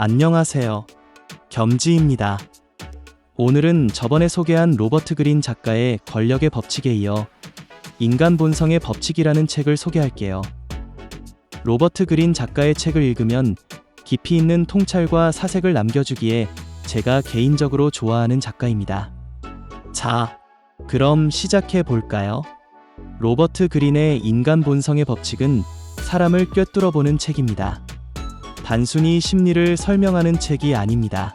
안녕하세요. 겸지입니다. 오늘은 저번에 소개한 로버트 그린 작가의 권력의 법칙에 이어 인간 본성의 법칙이라는 책을 소개할게요. 로버트 그린 작가의 책을 읽으면 깊이 있는 통찰과 사색을 남겨주기에 제가 개인적으로 좋아하는 작가입니다. 자, 그럼 시작해 볼까요? 로버트 그린의 인간 본성의 법칙은 사람을 꿰뚫어 보는 책입니다. 단순히 심리를 설명하는 책이 아닙니다.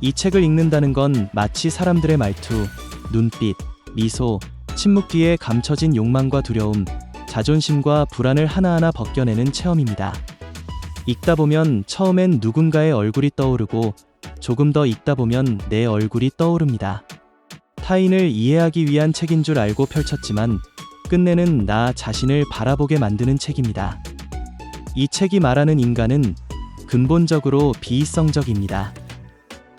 이 책을 읽는다는 건 마치 사람들의 말투, 눈빛, 미소, 침묵 뒤에 감춰진 욕망과 두려움, 자존심과 불안을 하나하나 벗겨내는 체험입니다. 읽다 보면 처음엔 누군가의 얼굴이 떠오르고 조금 더 읽다 보면 내 얼굴이 떠오릅니다. 타인을 이해하기 위한 책인 줄 알고 펼쳤지만 끝내는 나 자신을 바라보게 만드는 책입니다. 이 책이 말하는 인간은 근본적으로 비이성적입니다.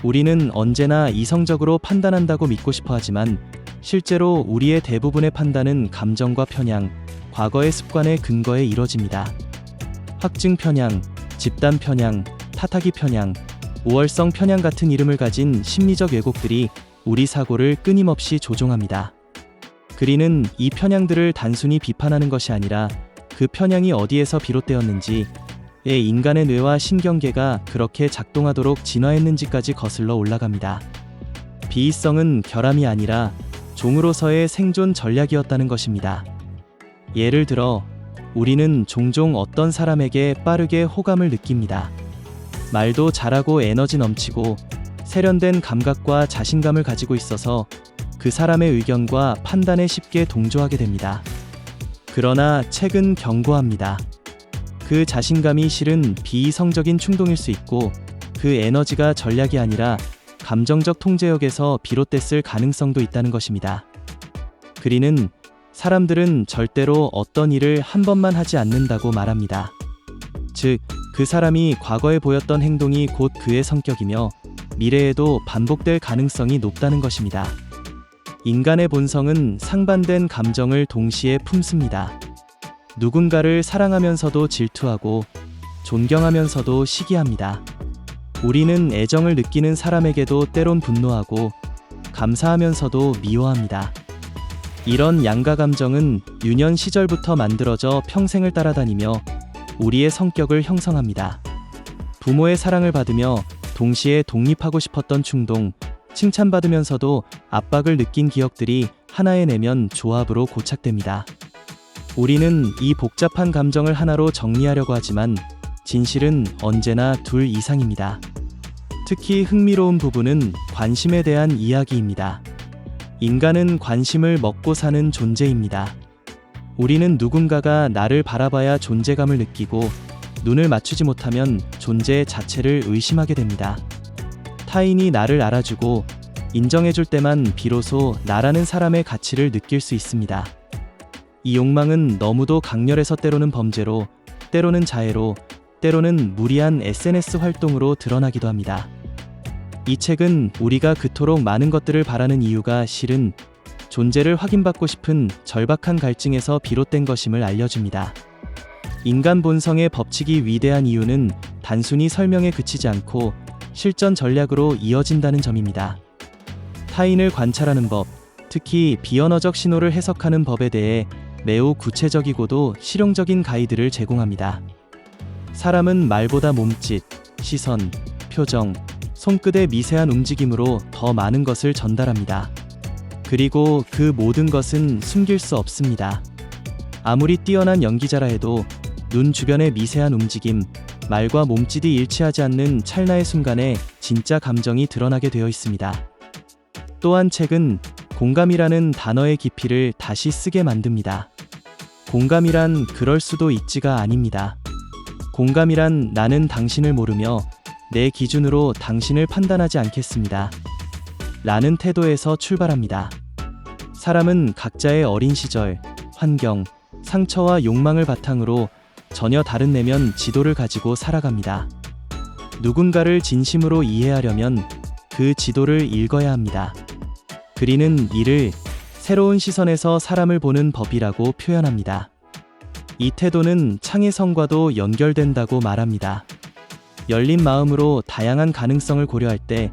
우리는 언제나 이성적으로 판단한다고 믿고 싶어 하지만 실제로 우리의 대부분의 판단은 감정과 편향, 과거의 습관의 근거에 이뤄집니다. 확증 편향, 집단 편향, 타타기 편향, 우월성 편향 같은 이름을 가진 심리적 왜곡들이 우리 사고를 끊임없이 조종합니다. 그리는 이 편향들을 단순히 비판하는 것이 아니라 그 편향이 어디에서 비롯되었는지, 에 인간의 뇌와 신경계가 그렇게 작동하도록 진화했는지까지 거슬러 올라갑니다. 비이성은 결함이 아니라 종으로서의 생존 전략이었다는 것입니다. 예를 들어, 우리는 종종 어떤 사람에게 빠르게 호감을 느낍니다. 말도 잘하고 에너지 넘치고 세련된 감각과 자신감을 가지고 있어서 그 사람의 의견과 판단에 쉽게 동조하게 됩니다. 그러나 책은 경고합니다. 그 자신감이 실은 비이성적인 충동일 수 있고 그 에너지가 전략이 아니라 감정적 통제력에서 비롯됐을 가능성도 있다는 것입니다. 그리는 사람들은 절대로 어떤 일을 한 번만 하지 않는다고 말합니다. 즉, 그 사람이 과거에 보였던 행동이 곧 그의 성격이며 미래에도 반복될 가능성이 높다는 것입니다. 인간의 본성은 상반된 감정을 동시에 품습니다. 누군가를 사랑하면서도 질투하고 존경하면서도 시기합니다. 우리는 애정을 느끼는 사람에게도 때론 분노하고 감사하면서도 미워합니다. 이런 양가 감정은 유년 시절부터 만들어져 평생을 따라다니며 우리의 성격을 형성합니다. 부모의 사랑을 받으며 동시에 독립하고 싶었던 충동, 칭찬받으면서도 압박을 느낀 기억들이 하나의 내면 조합으로 고착됩니다. 우리는 이 복잡한 감정을 하나로 정리하려고 하지만 진실은 언제나 둘 이상입니다. 특히 흥미로운 부분은 관심에 대한 이야기입니다. 인간은 관심을 먹고 사는 존재입니다. 우리는 누군가가 나를 바라봐야 존재감을 느끼고 눈을 맞추지 못하면 존재 자체를 의심하게 됩니다. 타인이 나를 알아주고 인정해줄 때만 비로소 나라는 사람의 가치를 느낄 수 있습니다. 이 욕망은 너무도 강렬해서 때로는 범죄로, 때로는 자해로, 때로는 무리한 SNS 활동으로 드러나기도 합니다. 이 책은 우리가 그토록 많은 것들을 바라는 이유가 실은 존재를 확인받고 싶은 절박한 갈증에서 비롯된 것임을 알려줍니다. 인간 본성의 법칙이 위대한 이유는 단순히 설명에 그치지 않고 실전 전략으로 이어진다는 점입니다. 타인을 관찰하는 법, 특히 비언어적 신호를 해석하는 법에 대해 매우 구체적이고도 실용적인 가이드를 제공합니다. 사람은 말보다 몸짓, 시선, 표정, 손끝의 미세한 움직임으로 더 많은 것을 전달합니다. 그리고 그 모든 것은 숨길 수 없습니다. 아무리 뛰어난 연기자라 해도 눈 주변의 미세한 움직임, 말과 몸짓이 일치하지 않는 찰나의 순간에 진짜 감정이 드러나게 되어 있습니다. 또한 책은 공감이라는 단어의 깊이를 다시 쓰게 만듭니다. 공감이란 그럴 수도 있지가 아닙니다. 공감이란 나는 당신을 모르며 내 기준으로 당신을 판단하지 않겠습니다. 라는 태도에서 출발합니다. 사람은 각자의 어린 시절, 환경, 상처와 욕망을 바탕으로 전혀 다른 내면 지도를 가지고 살아갑니다. 누군가를 진심으로 이해하려면 그 지도를 읽어야 합니다. 그리는 이를 새로운 시선에서 사람을 보는 법이라고 표현합니다. 이 태도는 창의성과도 연결된다고 말합니다. 열린 마음으로 다양한 가능성을 고려할 때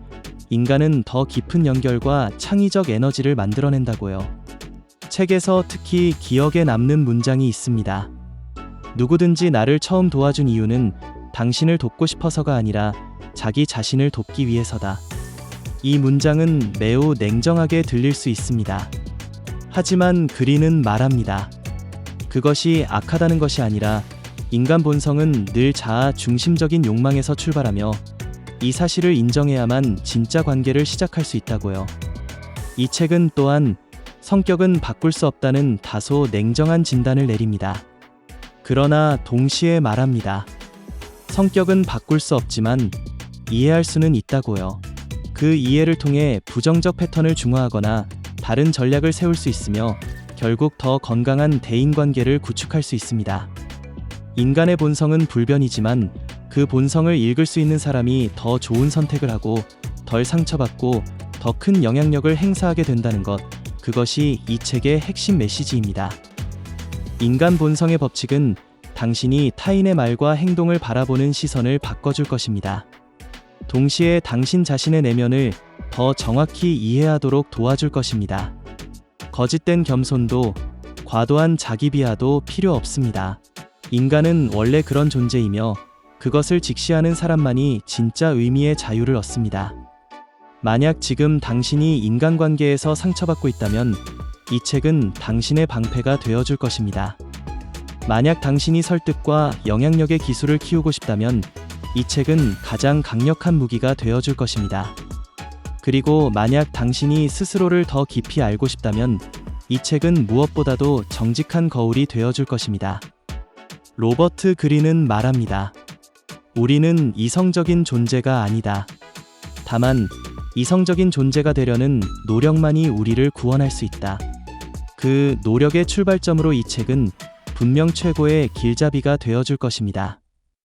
인간은 더 깊은 연결과 창의적 에너지를 만들어낸다고요. 책에서 특히 기억에 남는 문장이 있습니다. 누구든지 나를 처음 도와준 이유는 당신을 돕고 싶어서가 아니라 자기 자신을 돕기 위해서다. 이 문장은 매우 냉정하게 들릴 수 있습니다. 하지만 그리는 말합니다. 그것이 악하다는 것이 아니라 인간 본성은 늘 자아 중심적인 욕망에서 출발하며 이 사실을 인정해야만 진짜 관계를 시작할 수 있다고요. 이 책은 또한 성격은 바꿀 수 없다는 다소 냉정한 진단을 내립니다. 그러나 동시에 말합니다. 성격은 바꿀 수 없지만 이해할 수는 있다고요. 그 이해를 통해 부정적 패턴을 중화하거나 다른 전략을 세울 수 있으며 결국 더 건강한 대인 관계를 구축할 수 있습니다. 인간의 본성은 불변이지만 그 본성을 읽을 수 있는 사람이 더 좋은 선택을 하고 덜 상처받고 더 큰 영향력을 행사하게 된다는 것, 그것이 이 책의 핵심 메시지입니다. 인간 본성의 법칙은 당신이 타인의 말과 행동을 바라보는 시선을 바꿔줄 것입니다. 동시에 당신 자신의 내면을 더 정확히 이해하도록 도와줄 것입니다. 거짓된 겸손도 과도한 자기 비하도 필요 없습니다. 인간은 원래 그런 존재이며 그것을 직시하는 사람만이 진짜 의미의 자유를 얻습니다. 만약 지금 당신이 인간관계에서 상처받고 있다면 이 책은 당신의 방패가 되어줄 것입니다. 만약 당신이 설득과 영향력의 기술을 키우고 싶다면 이 책은 가장 강력한 무기가 되어줄 것입니다. 그리고 만약 당신이 스스로를 더 깊이 알고 싶다면 이 책은 무엇보다도 정직한 거울이 되어줄 것입니다. 로버트 그린은 말합니다. 우리는 이성적인 존재가 아니다. 다만 이성적인 존재가 되려는 노력만이 우리를 구원할 수 있다. 그 노력의 출발점으로 이 책은 분명 최고의 길잡이가 되어줄 것입니다.